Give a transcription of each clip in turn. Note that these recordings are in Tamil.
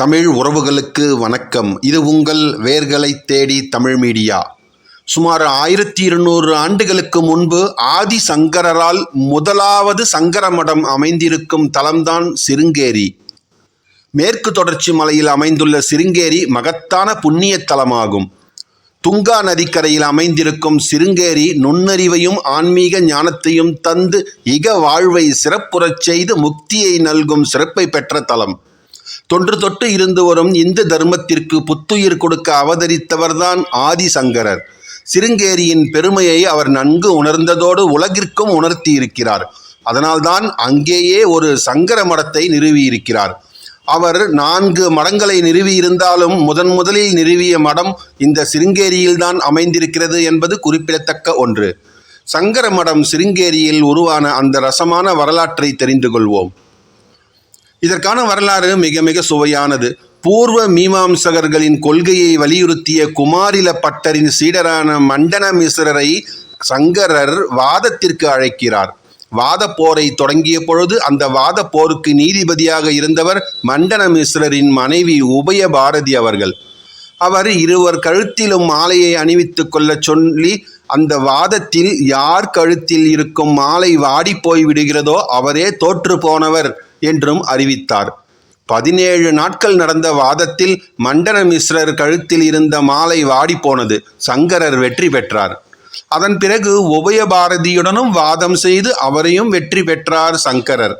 தமிழ் உறவுகளுக்கு வணக்கம். இது உங்கள் வேர்களை தேடி தமிழ் மீடியா. சுமார் ஆயிரத்தி இருநூறு ஆண்டுகளுக்கு முன்பு ஆதி சங்கரரால் முதலாவது சங்கர மடம் அமைந்திருக்கும் தலம்தான் சிருங்கேரி. மேற்கு தொடர்ச்சி மலையில் அமைந்துள்ள சிருங்கேரி மகத்தான புண்ணிய தலமாகும். துங்கா நதிக்கரையில் அமைந்திருக்கும் சிருங்கேரி நுண்ணறிவையும் ஆன்மீக ஞானத்தையும் தந்து இக வாழ்வை சிறப்புறச் செய்து முக்தியை நல்கும் சிறப்பை பெற்ற தலம். தொன்று தொட்டு இருந்து வரும் இந்து தர்மத்திற்கு புத்துயிர் கொடுக்க அவதரித்தவர்தான் ஆதிசங்கரர். சிருங்கேரியின் பெருமையை அவர் நன்கு உணர்ந்ததோடு உலகிற்கும் உணர்த்தியிருக்கிறார். அதனால்தான் அங்கேயே ஒரு சங்கர மடத்தை நிறுவியிருக்கிறார். அவர் நான்கு மடங்களை நிறுவியிருந்தாலும் முதன் முதலில் நிறுவிய மடம் இந்த சிருங்கேரியில்தான் அமைந்திருக்கிறது என்பது குறிப்பிடத்தக்க ஒன்று. சங்கர மடம் சிருங்கேரியில் உருவான அந்த ரசமான வரலாற்றை தெரிந்து கொள்வோம். இதற்கான வரலாறு மிக மிக சுவையானது. பூர்வ மீமாம்சகர்களின் கொள்கையை வலியுறுத்திய குமாரில பட்டரின் சீடரான மண்டன மிஸ்ரரை சங்கரர் வாதத்திற்கு அழைக்கிறார். வாத போரை தொடங்கிய பொழுது அந்த வாத போருக்கு நீதிபதியாக இருந்தவர் மண்டன மிஸ்ரரின் மனைவி உபய பாரதி அவர்கள். அவர் இருவர் கழுத்திலும் மாலையை அணிவித்துக் கொள்ள சொல்லி அந்த வாதத்தில் யார் கழுத்தில் இருக்கும் மாலை வாடி போய் விடுகிறதோ அவரே தோற்று போனவர். என்றும் அறிவித்தார். பதினேழு நாட்கள் நடந்த வாதத்தில் மண்டன மிஸ்ரர் கழுத்தில் இருந்த மாலை வாடி போனது. சங்கரர் வெற்றி பெற்றார். அதன் பிறகு உபயபாரதியுடனும் வாதம் செய்து அவரையும் வெற்றி பெற்றார் சங்கரர்.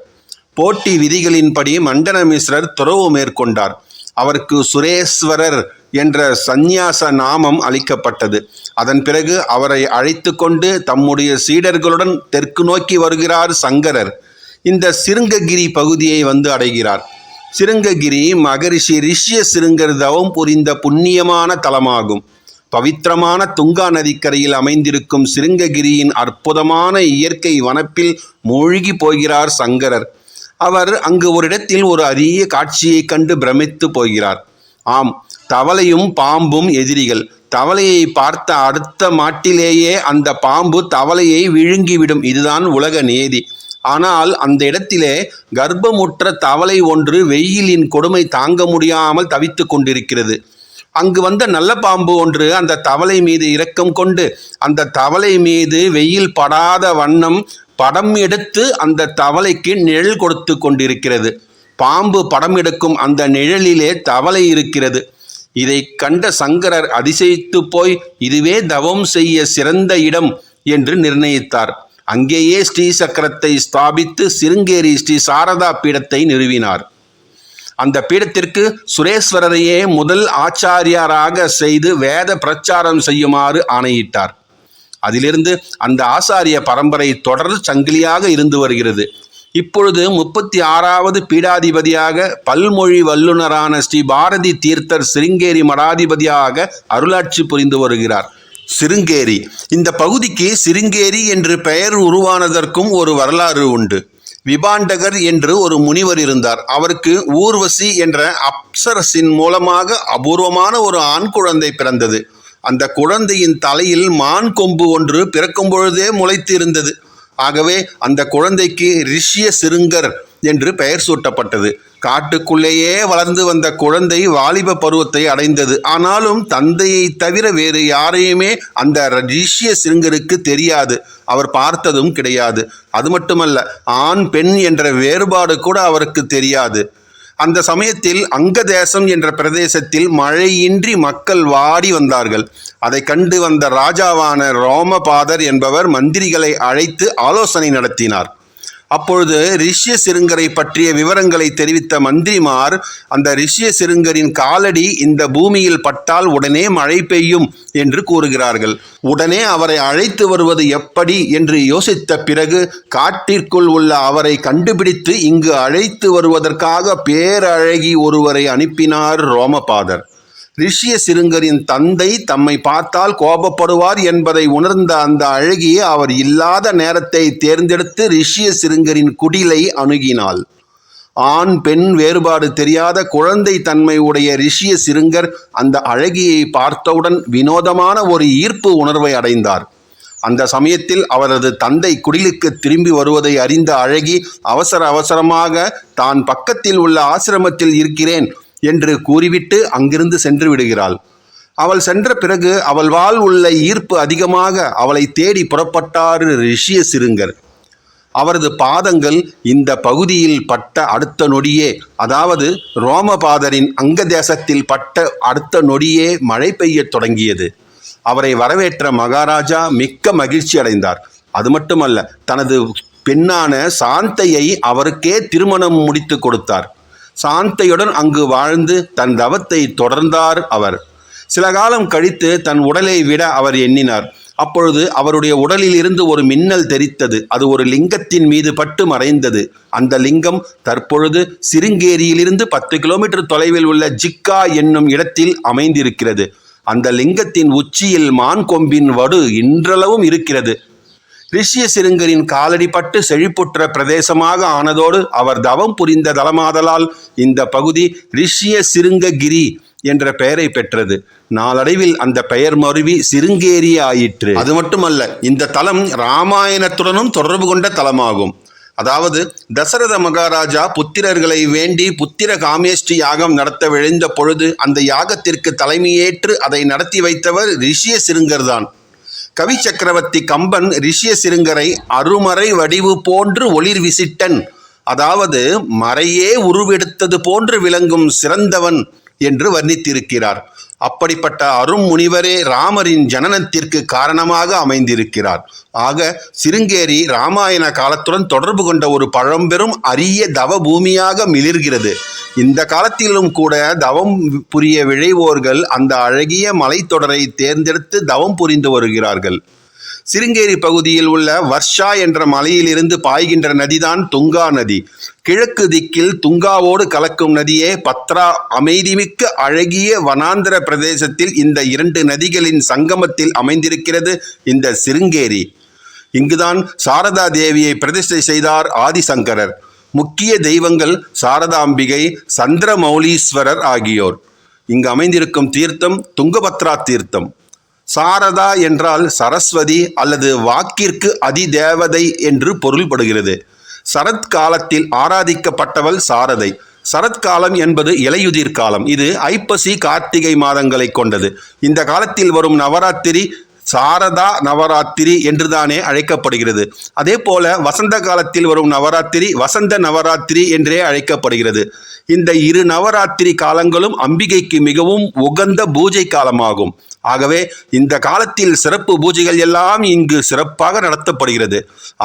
போட்டி விதிகளின்படி மண்டன மிஸ்ரர் துறவு மேற்கொண்டார். அவருக்கு சுரேஸ்வரர் என்ற சந்நியாச நாமம் அளிக்கப்பட்டது. அதன் பிறகு அவரை அழைத்து கொண்டு தம்முடைய சீடர்களுடன் தெற்கு நோக்கி வருகிறார் சங்கரர். இந்த சிருங்ககிரி பகுதியை வந்து அடைகிறார். சிருங்ககிரி மகரிஷி ரிஷ்ய சிருங்கர் தவம் புரிந்த புண்ணியமான தலமாகும். பவித்திரமான துங்கா நதிக்கரையில் அமைந்திருக்கும் சிருங்ககிரியின் அற்புதமான இயற்கை வனப்பில் மூழ்கி போகிறார் சங்கரர். அவர் அங்கு ஒரு இடத்தில் ஒரு அரிய காட்சியைக் கண்டு பிரமித்து போகிறார். ஆம் தவளையும் பாம்பும் எதிரிகள். தவளையை பார்த்த அடுத்த மாட்டிலேயே அந்த பாம்பு தவளையை விழுங்கிவிடும். இதுதான் உலக நியதி ஆனால் அந்த இடத்திலே கர்ப்பமுற்ற தவளை ஒன்று வெயிலின் கொடுமை தாங்க முடியாமல் தவித்து கொண்டிருக்கிறது. அங்கு வந்த நல்ல பாம்பு ஒன்று அந்த தவளை மீது இரக்கம் கொண்டு அந்த தவளை மீது வெயில் படாத வண்ணம் படம் எடுத்து அந்த தவளைக்கு நிழல் கொடுத்து கொண்டிருக்கிறது. பாம்பு படம் எடுக்கும் அந்த நிழலிலே தவளை இருக்கிறது. இதை கண்ட சங்கரர் அதிசயித்து போய் இதுவே தவம் செய்ய சிறந்த இடம் என்று நிர்ணயித்தார். அங்கேயே ஸ்ரீ சக்கரத்தை ஸ்தாபித்து சிருங்கேரி ஸ்ரீ சாரதா பீடத்தை நிறுவினார். அந்த பீடத்திற்கு சுரேஸ்வரரையே முதல் ஆச்சாரியாராக செய்து வேத பிரச்சாரம் செய்யுமாறு ஆணையிட்டார். அதிலிருந்து அந்த ஆசாரிய பரம்பரை தொடர் சங்கிலியாக இருந்து வருகிறது. இப்பொழுது முப்பத்தி ஆறாவது பீடாதிபதியாக பல்மொழி வல்லுநரான ஸ்ரீ பாரதி தீர்த்தர் சிருங்கேரி மடாதிபதியாக அருளாட்சி புரிந்து வருகிறார். சிருங்கேரி. இந்த பகுதிக்கு சிருங்கேரி என்று பெயர் உருவானதற்கும் ஒரு வரலாறு உண்டு. விபாண்டகர் என்று ஒரு முனிவர் இருந்தார். அவருக்கு ஊர்வசி என்ற அப்சரசின் மூலமாக அபூர்வமான ஒரு ஆண் குழந்தை பிறந்தது. அந்த குழந்தையின் தலையில் மான் கொம்பு ஒன்று பிறக்கும் பொழுதே முளைத்து இருந்தது ஆகவே அந்த குழந்தைக்கு ரிஷிய சிருங்கர் என்று பெயர் சூட்டப்பட்டது. காட்டுக்குள்ளேயே வளர்ந்து வந்த குழந்தை வாலிப பருவத்தை அடைந்தது. ஆனாலும் தந்தையை தவிர வேறு யாரையுமே அந்த ரிஷிய சிருங்கருக்கு தெரியாது. அவர் பார்த்ததும் கிடையாது. அது மட்டுமல்ல ஆண் பெண் என்ற வேறுபாடு கூட அவருக்கு தெரியாது. அந்த சமயத்தில் அங்கதேசம் என்ற பிரதேசத்தில் மழையின்றி மக்கள் வாடி வந்தார்கள். அதை கண்டு வந்த ராஜாவான ரோமபாதர் என்பவர் மந்திரிகளை அழைத்து ஆலோசனை நடத்தினார். அப்பொழுது ரிஷ்ய சிருங்கரை பற்றிய விவரங்களை தெரிவித்த மந்திரிமார் அந்த ரிஷ்ய சிருங்கரின் காலடி இந்த பூமியில் பட்டால் உடனே மழை பெய்யும் என்று கூறுகிறார்கள். உடனே அவரை அழைத்து வருவது எப்படி என்று யோசித்த பிறகு காட்டிற்குள் உள்ள அவரை கண்டுபிடித்து இங்கு அழைத்து வருவதற்காக பேரழகி ஒருவரை அனுப்பினார் ரோமபாதர். ரிஷிய சிருங்கரின் தந்தை தம்மை பார்த்தால் கோபப்படுவார் என்பதை உணர்ந்த அந்த அழகி அவர் இல்லாத நேரத்தை தேர்ந்தெடுத்து ரிஷிய சிருங்கரின் குடிலை அணுகினாள். ஆண் பெண் வேறுபாடு தெரியாத குழந்தை தன்மை உடைய ரிஷிய சிருங்கர் அந்த அழகியை பார்த்தவுடன் வினோதமான ஒரு ஈர்ப்பு உணர்வை அடைந்தார். அந்த சமயத்தில் அவரது தந்தை குடிலுக்கு திரும்பி வருவதை அறிந்த அழகி அவசர அவசரமாக தான் பக்கத்தில் உள்ள ஆசிரமத்தில் இருக்கிறேன். என்று கூறிவிட்டு அங்கிருந்து சென்று விடுகிறாள். அவள் சென்ற பிறகு அவள் வாழ் உள்ள ஈர்ப்பு அதிகமாக அவளை தேடி புறப்பட்டார் ரிஷிய சிறுங்கர். அவரது பாதங்கள் இந்த பகுதியில் பட்ட அடுத்த நொடியே அதாவது ரோமபாதரின் அங்க தேசத்தில் பட்ட அடுத்த நொடியே மழை பெய்யத் தொடங்கியது. அவரை வரவேற்ற மகாராஜா மிக்க மகிழ்ச்சி அடைந்தார். அது மட்டுமல்ல தனது பெண்ணான சாந்தையை அவருக்கே திருமணம் முடித்து கொடுத்தார். சாந்தையுடன் அங்கு வாழ்ந்து தன் தவத்தை தொடர்ந்தார் அவர். சில காலம் கழித்து தன் உடலை விட அவர் எண்ணினார். அப்பொழுது அவருடைய உடலில் இருந்து ஒரு மின்னல் தெரித்தது. அது ஒரு லிங்கத்தின் மீது பட்டு மறைந்தது. அந்த லிங்கம் தற்பொழுது சிருங்கேரியிலிருந்து பத்து கிலோமீட்டர் தொலைவில் உள்ள ஜிக்கா என்னும் இடத்தில் அமைந்திருக்கிறது. அந்த லிங்கத்தின் உச்சியில் மான் கொம்பின் வடு இன்றளவும் இருக்கிறது. ரிஷிய காலடி காலடிப்பட்டு செழிப்புற்ற பிரதேசமாக ஆனதோடு அவர் தவம் புரிந்த தலமாதலால் இந்த பகுதி ரிஷிய சிருங்ககிரி என்ற பெயரை பெற்றது. நாளடைவில் அந்த பெயர் மருவி சிருங்கேரி ஆயிற்று அது மட்டுமல்ல இந்த தலம் ராமாயணத்துடனும் தொடர்பு கொண்ட தலமாகும். அதாவது தசரத மகாராஜா புத்திரர்களை வேண்டி புத்திர காமேஷ்டி யாகம் நடத்த விழைந்த பொழுது அந்த யாகத்திற்கு தலைமையேற்று அதை நடத்தி வைத்தவர் ரிஷிய சிருங்கர்தான். கவி சக்கரவர்த்தி கம்பன் ரிஷிய சிறுங்கரை அருமறை வடிவு போன்று ஒளிர் விசிட்டன். அதாவது மறையே உருவெடுத்தது போன்று விளங்கும் சிறந்தவன் என்று வர்ணித்திருக்கிறார். அப்படிப்பட்ட அருண்முனிவரே ராமரின் ஜனனத்திற்கு காரணமாக அமைந்திருக்கிறார். ஆக சிருங்கேரி ராமாயண காலத்துடன் தொடர்பு கொண்ட ஒரு பழம்பெரும் அரிய தவ பூமியாக மிளிர்கிறது. இந்த காலத்திலும் கூட தவம் புரிய விழைவோர்கள் அந்த அழகிய மலைத்தொடரை தேர்ந்தெடுத்து தவம் புரிந்து வருகிறார்கள். சிருங்கேரி பகுதியில் உள்ள வர்ஷா என்ற மலையிலிருந்து பாய்கின்ற நதிதான் துங்கா நதி. கிழக்கு திக்கில் துங்காவோடு கலக்கும் நதியே பத்ரா. அமைதிமிக்க அழகிய வனாந்திர பிரதேசத்தில் இந்த இரண்டு நதிகளின் சங்கமத்தில் அமைந்திருக்கிறது இந்த சிருங்கேரி. இங்குதான் சாரதா தேவியை பிரதிஷ்டை செய்தார் ஆதிசங்கரர். முக்கிய தெய்வங்கள் சாரதாம்பிகை சந்திரமௌலீஸ்வரர் ஆகியோர். இங்கு அமைந்திருக்கும் தீர்த்தம் துங்கபத்ரா தீர்த்தம். சாரதா என்றால் சரஸ்வதி அல்லது வாக்கிற்கு அதிதேவதை என்று பொருள்படுகிறது. சரத்காலத்தில் ஆராதிக்கப்பட்டவள் சாரதை. சரத்காலம் என்பது இலையுதிர் காலம். இது ஐப்பசி கார்த்திகை மாதங்களை கொண்டது. இந்த காலத்தில் வரும் நவராத்திரி சாரதா நவராத்திரி என்றுதானே அழைக்கப்படுகிறது. அதே போல வசந்த காலத்தில் வரும் நவராத்திரி வசந்த நவராத்திரி என்றே அழைக்கப்படுகிறது. இந்த இரு நவராத்திரி காலங்களும் அம்பிகைக்கு மிகவும் உகந்த பூஜை காலமாகும். ஆகவே இந்த காலத்தில் சிறப்பு பூஜைகள் எல்லாம் இங்கு சிறப்பாக நடத்தப்படுகிறது.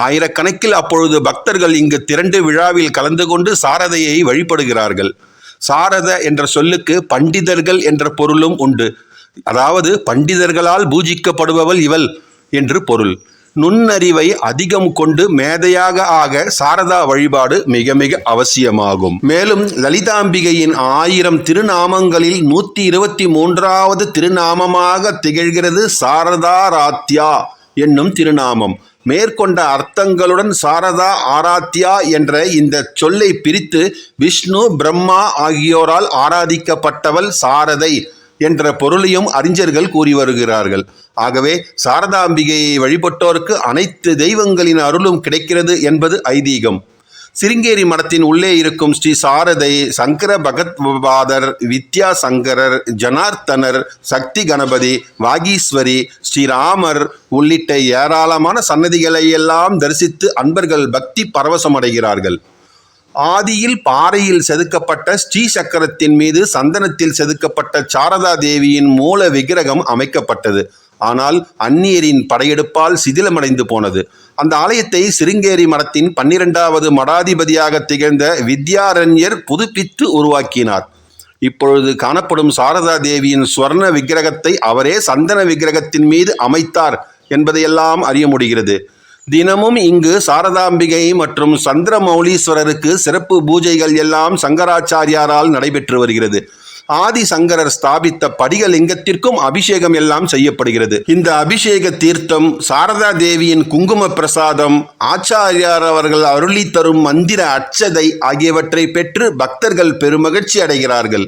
ஆயிரக்கணக்கில் அப்பொழுது பக்தர்கள் இங்கு திரண்டு விழாவில் கலந்து கொண்டு சாரதையை வழிபடுகிறார்கள். சாரத என்ற சொல்லுக்கு பண்டிதர்கள் என்ற பொருளும் உண்டு. அதாவது பண்டிதர்களால் பூஜிக்கப்படுபவள் இவள் என்று பொருள். நுண்ணறிவை அதிகம் கொண்டு மேதையாக ஆக சாரதா வழிபாடு மிக மிக அவசியமாகும். மேலும் லலிதாம்பிகையின் ஆயிரம் திருநாமங்களில் நூற்றி இருபத்தி மூன்றாவது திருநாமமாக திகழ்கிறது சாரதா ராத்யா என்னும் திருநாமம். மேற்கொண்ட அர்த்தங்களுடன் சாரதா ஆராத்யா என்ற இந்த சொல்லை பிரித்து விஷ்ணு பிரம்மா ஆகியோரால் ஆராதிக்கப்பட்டவள் சாரதை. என்ற பொருளையும் அறிஞர்கள் கூறி வருகிறார்கள். ஆகவே சாரதாம்பிகையை வழிபட்டோருக்கு அனைத்து தெய்வங்களின் அருளும் கிடைக்கிறது என்பது ஐதீகம். சிருங்கேரி மடத்தின் உள்ளே இருக்கும் ஸ்ரீ சாரதை சங்கர பகத்பாதர் வித்யாசங்கரர் ஜனார்த்தனர் சக்தி கணபதி வாகீஸ்வரி ஸ்ரீராமர் உள்ளிட்ட ஏராளமான சன்னதிகளை எல்லாம் தரிசித்து அன்பர்கள் பக்தி பரவசமடைகிறார்கள். ஆதியில் பாறையில் செதுக்கப்பட்ட ஸ்ரீ சக்கரத்தின் மீது சந்தனத்தில் செதுக்கப்பட்ட சாரதா தேவியின் மூல விக்கிரகம் அமைக்கப்பட்டது. ஆனால் அந்நியரின் படையெடுப்பால் சிதிலமடைந்து போனது. அந்த ஆலயத்தை சிருங்கேரி மடத்தின் பன்னிரெண்டாவது மடாதிபதியாக திகழ்ந்த வித்யாரண்யர் புதுப்பித்து உருவாக்கினார். இப்பொழுது காணப்படும் சாரதா தேவியின் ஸ்வர்ண விக்கிரகத்தை அவரே சந்தன விக்கிரகத்தின் மீது அமைத்தார் என்பதையெல்லாம் அறிய முடிகிறது. தினமும் இங்கு சாரதாம்பிகை மற்றும் சந்திரமௌலீஸ்வரருக்கு சிறப்பு பூஜைகள் எல்லாம் சங்கராச்சாரியாரால் நடைபெற்று வருகிறது. ஆதி சங்கரர் ஸ்தாபித்த படிகலிங்கத்திற்கும் அபிஷேகம் எல்லாம் செய்யப்படுகிறது. இந்த அபிஷேக தீர்த்தம் சாரதா தேவியின் குங்கும பிரசாதம் ஆச்சாரியார் அவர்கள் அருளி தரும் மந்திர அச்சதை ஆகியவற்றை பெற்று பக்தர்கள் பெருமகிழ்ச்சி அடைகிறார்கள்.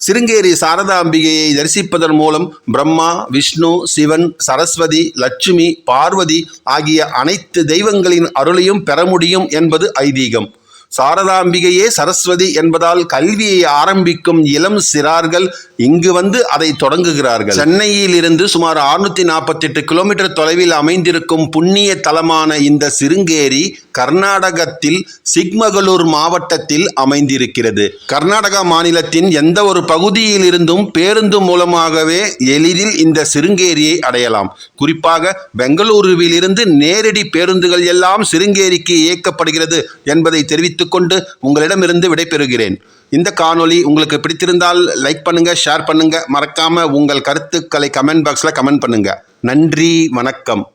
சிருங்கேரி சாரதாம்பிகையை தரிசிப்பதன் மூலம் பிரம்மா விஷ்ணு சிவன் சரஸ்வதி லட்சுமி பார்வதி ஆகிய அனைத்து தெய்வங்களின் அருளையும் பெற முடியும் என்பது ஐதீகம். சாரதாம்பிகையே சரஸ்வதி என்பதால் கல்வியை ஆரம்பிக்கும் இளம் சிறார்கள் இங்கு வந்து அதை தொடங்குகிறார்கள். சென்னையில் இருந்து சுமார் 648 நாற்பத்தெட்டு கிலோமீட்டர் தொலைவில் அமைந்திருக்கும் புண்ணிய தலமான இந்த சிருங்கேரி கர்நாடகத்தில் சிக்மகளூர் மாவட்டத்தில் அமைந்திருக்கிறது. கர்நாடகா மாநிலத்தின் எந்த ஒரு பகுதியில் இருந்தும் பேருந்து மூலமாகவே எளிதில் இந்த சிருங்கேரியை அடையலாம். குறிப்பாக பெங்களூருவில் இருந்து நேரடி பேருந்துகள் எல்லாம் சிருங்கேரிக்கு இயக்கப்படுகிறது என்பதை தெரிவித்து கொண்டு உங்களிடமிருந்து விடைபெறுகிறேன். இந்த காணொளி உங்களுக்கு பிடித்திருந்தால் லைக் பண்ணுங்க ஷேர் பண்ணுங்க. மறக்காம உங்கள் கருத்துக்களை கமெண்ட் பாக்ஸ்ல கமெண்ட் பண்ணுங்க. நன்றி வணக்கம்.